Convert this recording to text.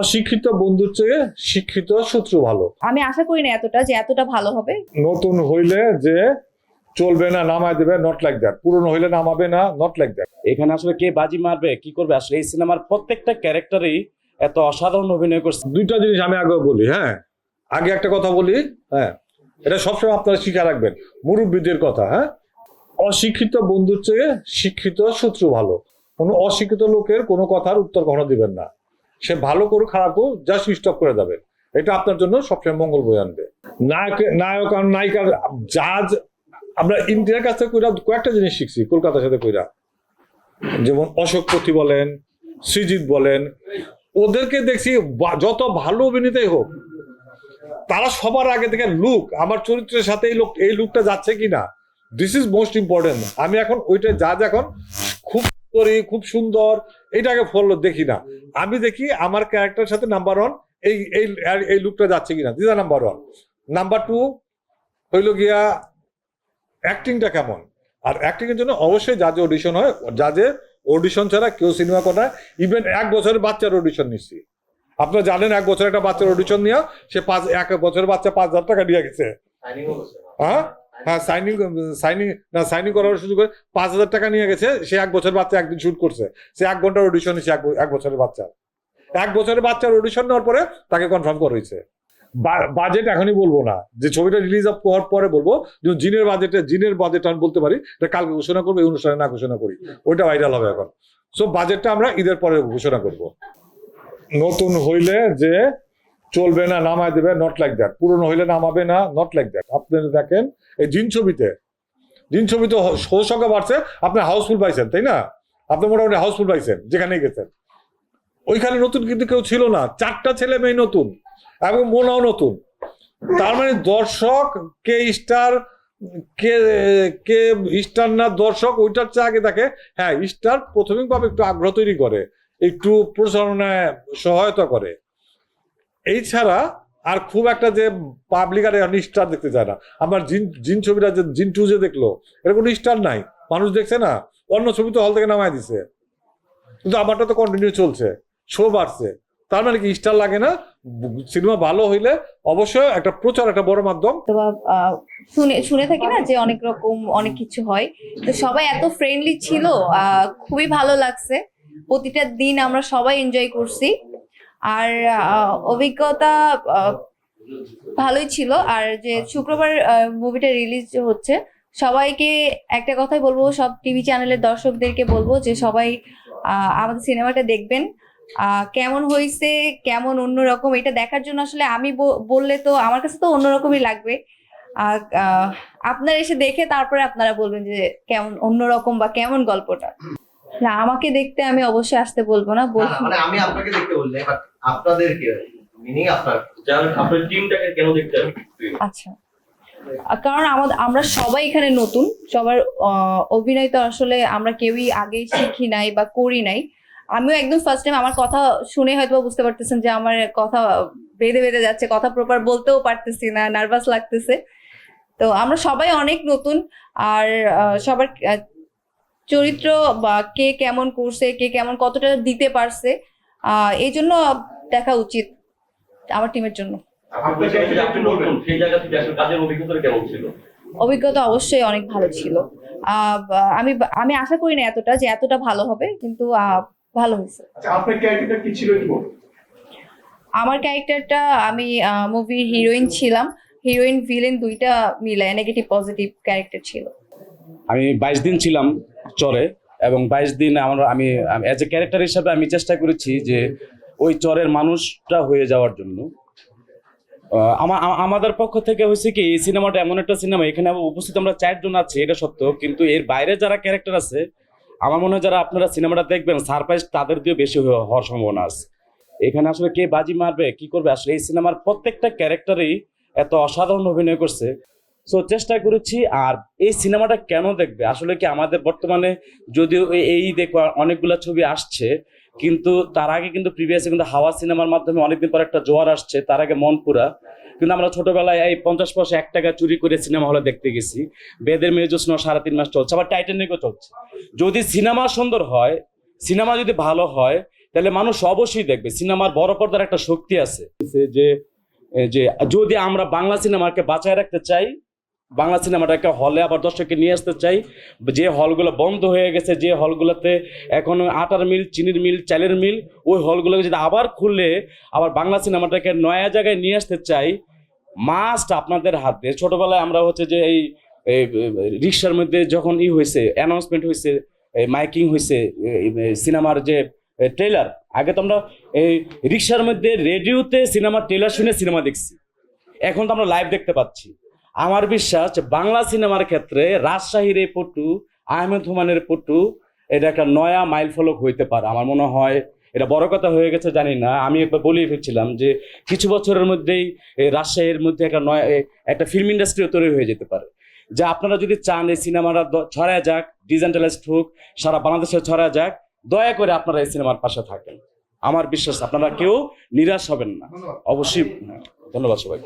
অশিক্ষিত বন্ধুর চেয়ে শিক্ষিত শত্রু ভালো। আমি আশা করি না এতটা যে এতটা ভালো হবে। নতুন হইলে যে চলবে না নামায় দেবে নট লাইক দ্যাট পুরনো হইলে নামাবে না নট লাইক দ্যাট এখানে আসলে কে বাজি মারবে কি করবে? আসলে এই সিনেমার প্রত্যেকটা ক্যারেক্টারই এত অসাধারণ অভিনয় করছে। দুইটা জিনিস আমি আগে বলি হ্যাঁ? আগে একটা কথা বলি হ্যাঁ? এটা সবসময় আপনারা শিখে রাখবেন মুরব্বীদের কথা হ্যাঁ? অশিক্ষিত বন্ধুর চেয়ে শিক্ষিত শত্রু ভালো। কোনো অশিক্ষিত লোকের কোনো কথার উত্তর কখনো দিবেন না। সে ভালো করুক, খারাপ হোক যা স্টপ করে যাবেন এটা আপনার জন্য সবসময় মঙ্গল বই আনবে। নায়ক নায়ক আর নায়িকার জাজ, আমরা ইন্ডিয়ার কাছ থেকে কইরা কয়েকটা জিনিস শিখছি, কলকাতার সাথে কইরা। যেমন অশোক পতি বলেন, সৃজিৎ বলেন, ওদেরকে দেখছি যত ভালো অভিনেতাই হোক, তারা সবার আগে থেকে লুক আমার চরিত্রের সাথে এই লোক, এই লুকটা যাচ্ছে কিনা? দিস ইজ মোস্ট ইম্পর্টেন্ট আমি এখন ওইটা জাজ এখন করি খুব সুন্দর। এটাকে ফলো দেখি না। আমি দেখি আমার ক্যারেক্টার সাথে নাম্বার ওয়ান এই এই এই লুকটা যাচ্ছে কিনা। দিদা নাম্বার ওয়ান নাম্বার টু হইল গিয়া অ্যাক্টিংটা কেমন? আর অ্যাক্টিং এর জন্য অবশ্যই জাজে অডিশন হয়। জাজে অডিশন ছাড়া কেউ সিনেমা করে ইভেন এক বছরের বাচ্চার অডিশন নিচ্ছি। আপনারা জানেন এক বছর একটা বাচ্চার অডিশন নিয়ে সে পাঁচ এক বছরের বাচ্চা পাঁচ হাজার টাকা দিয়ে গেছে। হ্যাঁ? হ্যাঁ সাইনিং সাইনিং না সাইনিং করার সুযোগ পাঁচ হাজার টাকা নিয়ে গেছে, সে এক বছর বাচ্চা একদিন শুট করছে। সে এক ঘণ্টার অডিশন এক এক বছরের বাচ্চা। এক বছরের বাচ্চার অডিশন নেওয়ার পরে তাকে কনফার্ম করা হয়েছে। বাজেট এখনই বলব না। যে ছবিটা রিলিজ আপ হওয়ার পরে বলব, যে জিনের বাজেটে জিনের বাজেট আমি বলতে পারি, এটা কালকে ঘোষণা করব, এই অনুষ্ঠানে না ঘোষণা করি। ওইটা ভাইরাল হবে এখন। সো বাজেটটা আমরা ঈদের পরে ঘোষণা করব। নতুন হইলে যে চলবে না, নামায় দেবে নট লাইক দ্যাট পুরনো হইলে নামাবে না নট লাইক দ্যাট আপনি দেখেন, এই জিন ছবিতে জিন ছবিতে শো সংখ্যা বাড়ছে, আপনি হাউসফুল পাইছেন, তাই না? আপনি মোটামুটি হাউসফুল পাইছেন, যেখানে গেছেন। ওইখানে নতুন কিন্তু কেউ ছিল না, চারটা ছেলে মেয়ে নতুন, এবং মোনাও নতুন। তার মানে দর্শক, কে স্টার কে কে স্টার না, দর্শক, ওইটার চেয়ে আগে দেখে হ্যাঁ স্টার প্রাথমিকভাবে একটু আগ্রহ তৈরি করে, একটু প্রচারণায় সহায়তা করে। এই ছাড়া আর খুব একটা যে পাবলিক আর স্টার দেখতে যায় না। আমার জিন জিন ছবিটা যে, জিন টু যে দেখল এর কোনো স্টার নাই। মানুষ দেখছে না, অন্য ছবি তো হল থেকে নামায় দিছে। কিন্তু আমারটা তো কন্টিনিউ চলছে শো বাড়ছে। তার মানে কি স্টার লাগে না? সিনেমা ভালো হইলে অবশ্যই একটা প্রচার, একটা বড় মাধ্যম। শুনে শুনে থাকি না যে অনেক রকম অনেক কিছু হয়। তো সবাই এত ফ্রেন্ডলি ছিল খুবই ভালো লাগছে। প্রতিটা দিন আমরা সবাই এনজয় করছি। আর অভিজ্ঞতা ভালোই ছিল। আর যে শুক্রবার মুভিটা রিলিজ হচ্ছে সবাইকে একটা কথাই বলব সব টিভি চ্যানেলের দর্শকদেরকে বলব যে সবাই আমাদের সিনেমাটা দেখবেন। কেমন হয়েছে কেমন অন্যরকম এটা দেখার জন্য আসলে আমি বললে তো আমার কাছে তো অন্যরকমই লাগবে। আপনারা এসে দেখে তারপরে আপনারা বলবেন যে কেমন অন্যরকম বা কেমন গল্পটা। না আমাকে দেখতে আমি অবশ্যই আসতে বলব না না, বলব মানে আমি আপনাকে দেখতে বললে বাট আপনাদেরকে মিনিং আপনার আপনার টিমটাকে কেন দেখতে আচ্ছা। কারণ আমাদের আমরা সবাই এখানে নতুন সবার অভিনয় তো আসলে আমরা কেউই আগে শিখি নাই বা করি নাই। আমিও একদম ফার্স্ট টাইম আমার কথা শুনে হয়তো বা বুঝতে পারতেছেন যে আমার কথা বেঁধে বেঁধে যাচ্ছে কথা প্রপার বলতেও পারতেছি না নার্ভাস লাগতেছে। তো আমরা সবাই অনেক নতুন আর সবার চরিত্র বা কে কেমন করছে কে কেমন কতটা দিতে পারছে আহ, এই জন্য দেখা উচিত আমার টিমের জন্য। অভিজ্ঞতা কেমন ছিল? অভিজ্ঞতা অবশ্যই অনেক ভালো ছিল। আহ, আমি আমি আশা করি না এতটা যে এতটা ভালো হবে কিন্তু আহ, ভালো হয়েছে। আচ্ছা আমার ক্যারেক্টারটা আমি মুভির হিরোইন ছিলাম। হিরোইন ভিলেন দুইটা মিলায় নেগেটিভ পজিটিভ ক্যারেক্টার ছিল। আমি বাইশ দিন ছিলাম চরে এবং বাইশ দিন আমার, আমি অ্যাজ এ ক্যারেক্টার হিসাবে আমি চেষ্টা করেছি যে ওই চরের মানুষটা হয়ে যাওয়ার জন্য। আমাদের পক্ষ থেকে হয়েছে কি, এই সিনেমাটা এমন একটা সিনেমা, এখানে উপস্থিত আমরা চারজন আছি, এটা সত্য, কিন্তু এর বাইরে যারা ক্যারেক্টার আছে, আমার মনে হয় যারা আপনারা সিনেমাটা দেখবেন সারপ্রাইজ তাদের দিয়েও বেশি হওয়ার সম্ভাবনা আছে। এখানে আসলে কে বাজি মারবে, কি করবে? আসলে এই সিনেমার প্রত্যেকটা ক্যারেক্টারই এত অসাধারণ অভিনয় করছে। সো চেষ্টা করেছি, আর এই সিনেমাটা কেন দেখবে? আসলে কি আমাদের বর্তমানে যদিও এই- দেখো অনেকগুলা ছবি আসছে, কিন্তু তার আগে কিন্তু প্রিভিয়াসে কিন্তু হাওয়া সিনেমার মাধ্যমে অনেকদিন পর একটা জোয়ার আসছে, তার আগে মনপুরা। কিন্তু আমরা ছোটবেলায় এই পঞ্চাশ পয়সা এক টাকা চুরি করে সিনেমা হলে দেখতে গেছি। বেদের মেয়ে জোৎস্না সাড়ে তিন মাস চলছে, আবার টাইটানিকও চলছে। যদি সিনেমা সুন্দর হয়, সিনেমা যদি ভালো হয়, তাহলে মানুষ অবশ্যই দেখবে। সিনেমার বড় পর্দার একটা শক্তি আছে। যে যে, যদি আমরা বাংলা সিনেমাকে বাঁচায় রাখতে চাই বাংলা সিনেমাটাকে হলে আবার দর্শককে নিয়ে আসতে চাই। যে হলগুলো বন্ধ হয়ে গেছে, যে হলগুলোতে এখন আটার মিল, চিনির মিল, চালের মিল, ওই হলগুলোকে যদি আবার খুললে আবার বাংলা সিনেমাটাকে নয়া জায়গায় নিয়ে আসতে চাই মাস্ট আপনাদের হাতে ছোটবেলায় আমরা হচ্ছে যে এই রিক্সার মধ্যে যখন ই হয়েছে অ্যানাউন্সমেন্ট হয়েছে মাইকিং হয়েছে সিনেমার যে ট্রেলার আগে তো আমরা এই রিক্সার মধ্যে রেডিওতে সিনেমার ট্রেলার শুনে সিনেমা দেখছি। এখন তো আমরা লাইভ দেখতে পাচ্ছি। আমার বিশ্বাস বাংলা সিনেমার ক্ষেত্রে রাজশাহীর এই পটু আহমেদ হুমানের পটু এটা একটা নয়া মাইল ফলক হইতে পারে। আমার মনে হয় এটা বড় কথা হয়ে গেছে জানি না। আমি একবার বলেই ফেলছিলাম যে কিছু বছরের মধ্যেই এই রাজশাহীর মধ্যে একটা নয়া একটা ফিল্ম ইন্ডাস্ট্রিও তৈরি হয়ে যেতে পারে। যে আপনারা যদি চান এই সিনেমাটা ছড়ায় যাক ডিজেন্টালাইজড হোক সারা বাংলাদেশে ছড়ায় যাক দয়া করে আপনারা এই সিনেমার পাশে থাকেন। আমার বিশ্বাস আপনারা কেউ নিরাশ হবেন না। অবশ্যই হ্যাঁ, ধন্যবাদ সবাই